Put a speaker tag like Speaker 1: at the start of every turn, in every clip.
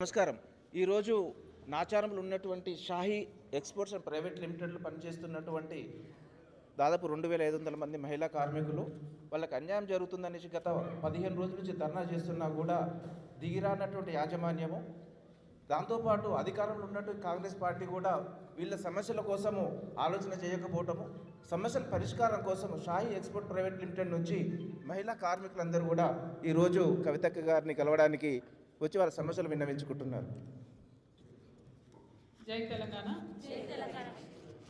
Speaker 1: నమస్కారం. ఈరోజు నాచారంలో ఉన్నటువంటి షాహీ ఎక్స్పోర్ట్స్ అండ్ ప్రైవేట్ లిమిటెడ్లో పనిచేస్తున్నటువంటి దాదాపు రెండు వేల ఐదు వందల మంది మహిళా కార్మికులు వాళ్ళకి అన్యాయం జరుగుతుందనేసి గత పదిహేను రోజుల నుంచి ధర్నా చేస్తున్నా కూడా దిగిరానటువంటి యాజమాన్యము. దాంతోపాటు అధికారంలో ఉన్నటువంటి కాంగ్రెస్ పార్టీ కూడా వీళ్ళ సమస్యల కోసము ఆలోచన చేయకపోవటము సమస్యల పరిష్కారం కోసం షాహీ ఎక్స్పోర్ట్ ప్రైవేట్ లిమిటెడ్ నుంచి మహిళా కార్మికులందరూ కూడా ఈరోజు కవితక్క గారిని కలవడానికి వచ్చి వాళ్ళ సమస్యలు విన్నవించుకుంటున్నారు.
Speaker 2: జై తెలంగాణ.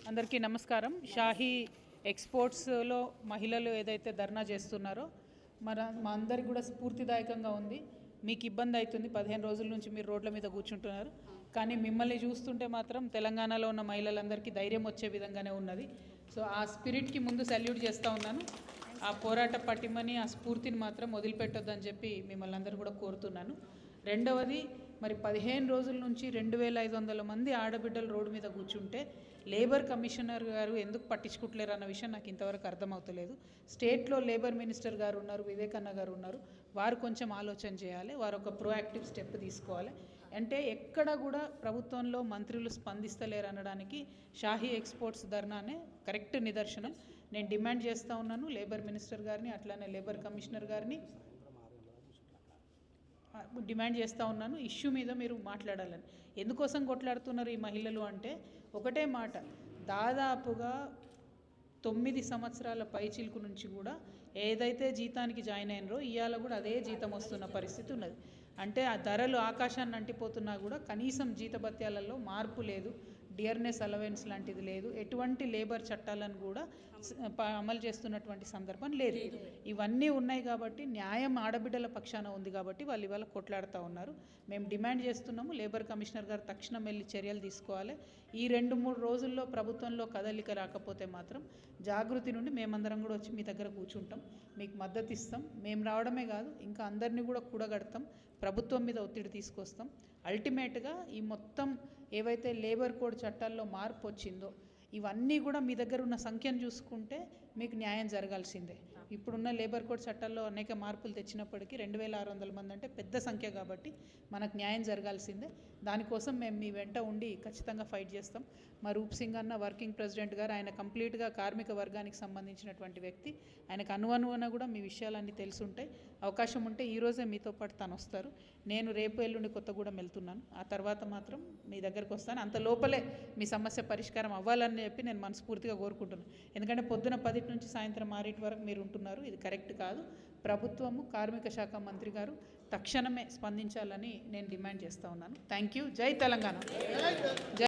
Speaker 2: అందరికీ నమస్కారం. షాహీ ఎక్స్పోర్ట్స్లో మహిళలు ఏదైతే ధర్నా చేస్తున్నారో మన మా అందరికి కూడా స్ఫూర్తిదాయకంగా ఉంది. మీకు ఇబ్బంది అవుతుంది పదిహేను రోజుల నుంచి మీరు రోడ్ల మీద కూర్చుంటున్నారు. కానీ మిమ్మల్ని చూస్తుంటే మాత్రం తెలంగాణలో ఉన్న మహిళలందరికీ ధైర్యం వచ్చే విధంగానే ఉన్నది. సో ఆ స్పిరిట్కి ముందు సల్యూట్ చేస్తూ ఉన్నాను. ఆ పోరాట పటిమని ఆ స్ఫూర్తిని మాత్రం వదిలిపెట్టొద్దని చెప్పి మిమ్మల్ని అందరూ కూడా కోరుతున్నాను. రెండవది మరి పదిహేను రోజుల నుంచి రెండు వేల ఐదు వందల మంది ఆడబిడ్డలు రోడ్డు మీద కూర్చుంటే లేబర్ కమిషనర్ గారు ఎందుకు పట్టించుకుంటలేరు అన్న విషయం నాకు ఇంతవరకు అర్థమవుతలేదు. స్టేట్లో లేబర్ మినిస్టర్ గారు ఉన్నారు వివేకన్న గారు ఉన్నారు. వారు కొంచెం ఆలోచన చేయాలి వారు ఒక ప్రోయాక్టివ్ స్టెప్ తీసుకోవాలి. అంటే ఎక్కడ కూడా ప్రభుత్వంలో మంత్రులు స్పందిస్తలేరు అనడానికి షాహీ ఎక్స్పోర్ట్స్ ధర్నానే కరెక్ట్ నిదర్శనం. నేను డిమాండ్ చేస్తూ ఉన్నాను లేబర్ మినిస్టర్ గారిని అట్లానే లేబర్ కమిషనర్ గారిని డిమాండ్ చేస్తూ ఉన్నాను. ఇష్యూ మీద మీరు మాట్లాడాలని. ఎందుకోసం కొట్లాడుతున్నారు ఈ మహిళలు అంటే ఒకటే మాట. దాదాపుగా తొమ్మిది సంవత్సరాల పైచిలుకు నుంచి కూడా ఏదైతే జీతానికి జాయిన్ అయినరో ఇవాళ కూడా అదే జీతం వస్తున్న పరిస్థితి ఉన్నది. అంటే ఆ ధరలు ఆకాశాన్ని అంటిపోతున్నా కూడా కనీసం జీతభత్యాలలో మార్పు లేదు. డియర్నెస్ అలవెన్స్ లాంటిది లేదు. ఎటువంటి లేబర్ చట్టాలను కూడా అమలు చేస్తున్నటువంటి సందర్భం లేదు. ఇవన్నీ ఉన్నాయి కాబట్టి న్యాయం ఆడబిడ్డల పక్షాన ఉంది కాబట్టి వాళ్ళు ఇవాళ కొట్లాడుతూ ఉన్నారు. మేము డిమాండ్ చేస్తున్నాము లేబర్ కమిషనర్ గారు తక్షణం వెళ్ళి చర్యలు తీసుకోవాలి. ఈ రెండు మూడు రోజుల్లో ప్రభుత్వంలో కదలిక రాకపోతే మాత్రం జాగృతి నుండి మేమందరం కూడా వచ్చి మీ దగ్గర కూర్చుంటాం. మీకు మద్దతు ఇస్తాం. మేము రావడమే కాదు ఇంకా అందరినీ కూడా కూడగడతాం. ప్రభుత్వం మీద ఒత్తిడి తీసుకొస్తాం. అల్టిమేట్గా ఈ మొత్తం ఏవైతే లేబర్ కోడ్ చట్టాల్లో మార్పు వచ్చిందో ఇవన్నీ కూడా మీ దగ్గర ఉన్న సంఖ్యను చూసుకుంటే మీకు న్యాయం జరగాల్సిందే. ఇప్పుడున్న లేబర్ కోడ్ చట్టాల్లో అనేక మార్పులు తెచ్చినప్పటికీ రెండు వేల ఆరు వందల మంది అంటే పెద్ద సంఖ్య కాబట్టి మనకు న్యాయం జరగాల్సిందే. దానికోసం మేము మీ వెంట ఉండి ఖచ్చితంగా ఫైట్ చేస్తాం. మా రూప్ సింగ్ అన్న వర్కింగ్ ప్రెసిడెంట్ గారు ఆయన కంప్లీట్గా కార్మిక వర్గానికి సంబంధించినటువంటి వ్యక్తి. ఆయనకు అనువనువన కూడా మీ విషయాలన్నీ తెలుసుంటాయి. అవకాశం ఉంటే ఈరోజే మీతో పాటు తను వస్తారు. నేను రేపు ఎల్లుండి కొత్తగూడెం వెళ్తున్నాను. ఆ తర్వాత మాత్రం మీ దగ్గరకు వస్తాను. అంత లోపలే మీ సమస్య పరిష్కారం అవ్వాలని చెప్పి నేను మనస్ఫూర్తిగా కోరుకుంటున్నాను. ఎందుకంటే పొద్దున పదిటి నుంచి సాయంత్రం ఆరింటి వరకు మీరు ఉంటున్నారు. ఇది కరెక్ట్ కాదు. ప్రభుత్వము కార్మిక శాఖ మంత్రి గారు తక్షణమే స్పందించాలని నేను డిమాండ్ చేస్తూ ఉన్నాను. Thank you. జై తెలంగాణ. జై